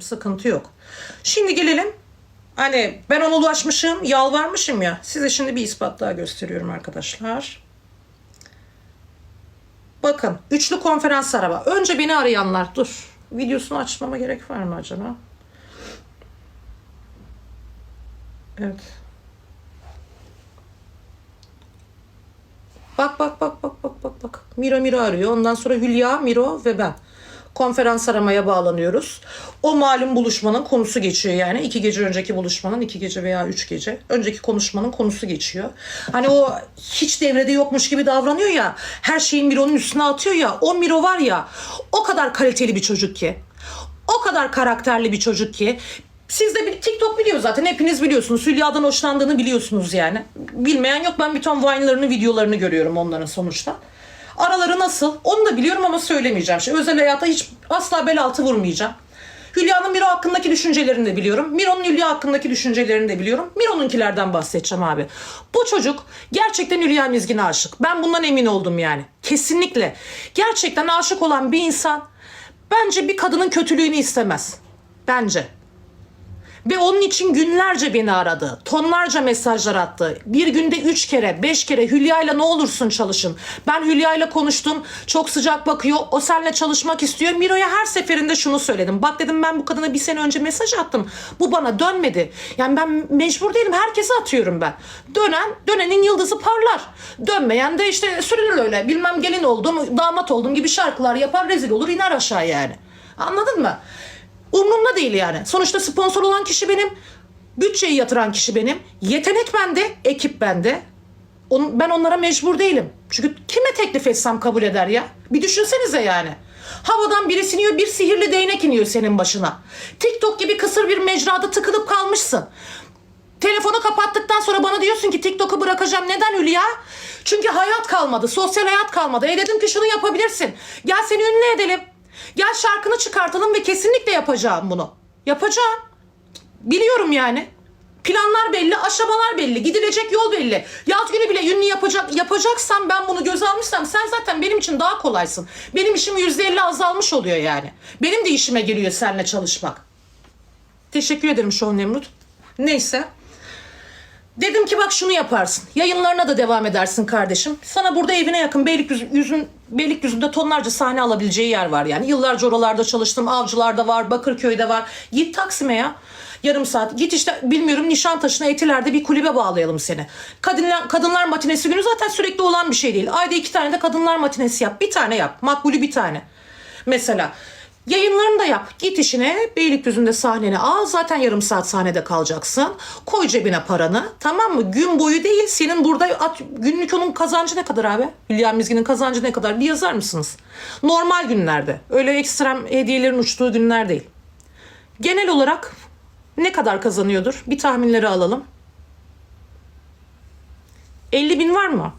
Sıkıntı yok. Şimdi gelelim. Hani ben ona ulaşmışım, yalvarmışım ya. Size şimdi bir ispat daha gösteriyorum arkadaşlar. Bakın üçlü konferans araba. Önce beni arayanlar. Dur. Videosunu açmama gerek var mı acaba? Evet. Bak bak bak bak bak bak bak. Miro Miro arıyor. Ondan sonra Hülya, Miro ve ben. Konferans aramaya bağlanıyoruz. O malum buluşmanın konusu geçiyor yani. iki gece önceki buluşmanın, iki gece veya üç gece önceki konuşmanın konusu geçiyor. Hani o hiç devrede yokmuş gibi davranıyor ya. Her şeyi Miro'nun üstüne atıyor ya. O Miro var ya o kadar kaliteli bir çocuk ki. O kadar karakterli bir çocuk ki. Siz de bir TikTok biliyor zaten. Hepiniz biliyorsunuz. Hülya'dan hoşlandığını biliyorsunuz yani. Bilmeyen yok. Ben bir ton Vine'larını, videolarını görüyorum onların sonuçta. Araları nasıl? Onu da biliyorum ama söylemeyeceğim. Şey, özel hayata hiç asla bel altı vurmayacağım. Hülya'nın Miro hakkındaki düşüncelerini de biliyorum. Miro'nun Hülya hakkındaki düşüncelerini de biliyorum. Miro'nunkilerden bahsedeceğim abi. Bu çocuk gerçekten Hülya Mizgin'e aşık. Ben bundan emin oldum yani. Kesinlikle. Gerçekten aşık olan bir insan bence bir kadının kötülüğünü istemez. Bence. Ve onun için günlerce beni aradı. Tonlarca mesajlar attı. Bir günde üç kere, beş kere Hülya ile ne olursun çalışın. Ben Hülya ile konuştum. Çok sıcak bakıyor. O seninle çalışmak istiyor. Miro'ya her seferinde şunu söyledim. Bak dedim ben bu kadına bir sene önce mesaj attım. Bu bana dönmedi. Yani ben mecbur değilim. Herkese atıyorum ben. Dönen, dönenin yıldızı parlar. Dönmeyen de işte sürünür öyle. Bilmem gelin oldum, damat oldum gibi şarkılar yapar. Rezil olur iner aşağı yani. Anladın mı? Umrumda değil yani. Sonuçta sponsor olan kişi benim. Bütçeyi yatıran kişi benim. Yetenek bende, ekip bende. Ben onlara mecbur değilim. Çünkü kime teklif etsem kabul eder ya? Bir düşünsenize yani. Havadan birisi iniyor, bir sihirli değnek iniyor senin başına. TikTok gibi kısır bir mecrada tıkılıp kalmışsın. Telefonu kapattıktan sonra bana diyorsun ki TikTok'u bırakacağım. Neden Hülya? Çünkü hayat kalmadı. Sosyal hayat kalmadı. E dedim ki şunu yapabilirsin. Gel seni ünlü edelim. Gel şarkını çıkartalım ve kesinlikle yapacağım bunu. Yapacağım. Biliyorum yani. Planlar belli, aşamalar belli, gidilecek yol belli. Yaz günü bile ünlü yapacak, yapacaksam ben bunu göze almışsam sen zaten benim için daha kolaysın. Benim işim yüzde elli azalmış oluyor yani. Benim de işime geliyor seninle çalışmak. Teşekkür ederim Şon Nemrut. Neyse. Dedim ki bak şunu yaparsın. Yayınlarına da devam edersin kardeşim. Sana burada evine yakın Beylikdüzü, yüzün, Beylikdüzü'nde tonlarca sahne alabileceği yer var yani. Yıllarca oralarda çalıştım. Avcılar'da var, Bakırköy'de var. Git Taksim'e ya. Yarım saat. Git işte bilmiyorum Nişantaşı'na Etiler'de bir kulübe bağlayalım seni. Kadınlar, kadınlar matinesi günü zaten sürekli olan bir şey değil. Ayda iki tane de kadınlar matinesi yap. Bir tane yap. Makbulü bir tane. Mesela Yayınlarını da yap. Git işine Beylikdüzü'nde sahneni al. Zaten yarım saat sahnede kalacaksın. Koy cebine paranı. Tamam mı? Gün boyu değil. Senin burada at, günlük onun kazancı ne kadar abi? Hülya Mizgin'in kazancı ne kadar? Bir yazar mısınız? Normal günlerde. Öyle ekstrem hediyelerin uçtuğu günler değil. Genel olarak ne kadar kazanıyordur? Bir tahminleri alalım. 50 bin var mı?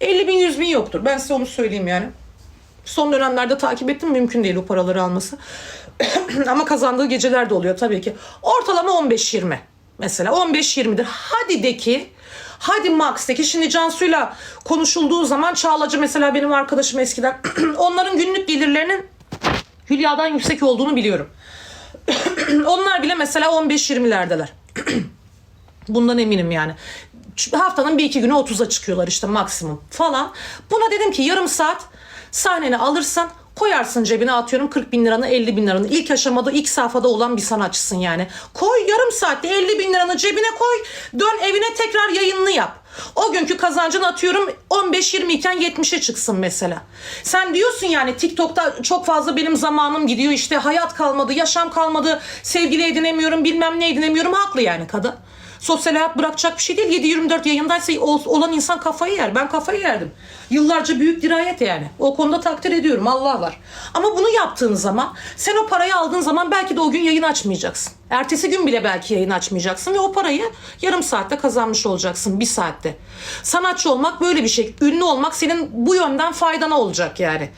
50 bin 100 bin yoktur. Ben size onu söyleyeyim yani. Son dönemlerde takip ettim mümkün değil o paraları alması. Ama kazandığı geceler de oluyor tabii ki. Ortalama 15-20 mesela 15-20'dir. Hadi de ki hadi max de ki şimdi Cansu'yla konuşulduğu zaman Çağlacı mesela benim arkadaşım eskiden onların günlük gelirlerinin Hülya'dan yüksek olduğunu biliyorum. Onlar bile mesela 15-20'lerdeler. Bundan eminim yani. Haftanın bir iki günü 30'a çıkıyorlar işte maksimum falan. Buna dedim ki yarım saat sahneni alırsın koyarsın cebine atıyorum 40 bin liranı 50 bin liranı. İlk aşamada ilk safhada olan bir sanatçısın yani. Koy yarım saatte 50 bin liranı cebine koy dön evine tekrar yayınını yap. O günkü kazancın atıyorum 15-20 iken 70'e çıksın mesela. Sen diyorsun yani TikTok'ta çok fazla benim zamanım gidiyor işte hayat kalmadı, yaşam kalmadı, sevgili edinemiyorum, bilmem ne edinemiyorum. Haklı yani kadın. Sosyal hayat bırakacak bir şey değil. 7-24 yayındaysa ol- olan insan kafayı yer. Ben kafayı yerdim. Yıllarca büyük dirayet yani. O konuda takdir ediyorum. Allah var. Ama bunu yaptığın zaman sen o parayı aldığın zaman belki de o gün yayın açmayacaksın. Ertesi gün bile belki yayın açmayacaksın ve o parayı yarım saatte kazanmış olacaksın. Bir saatte. Sanatçı olmak böyle bir şey. Ünlü olmak senin bu yönden faydana olacak yani.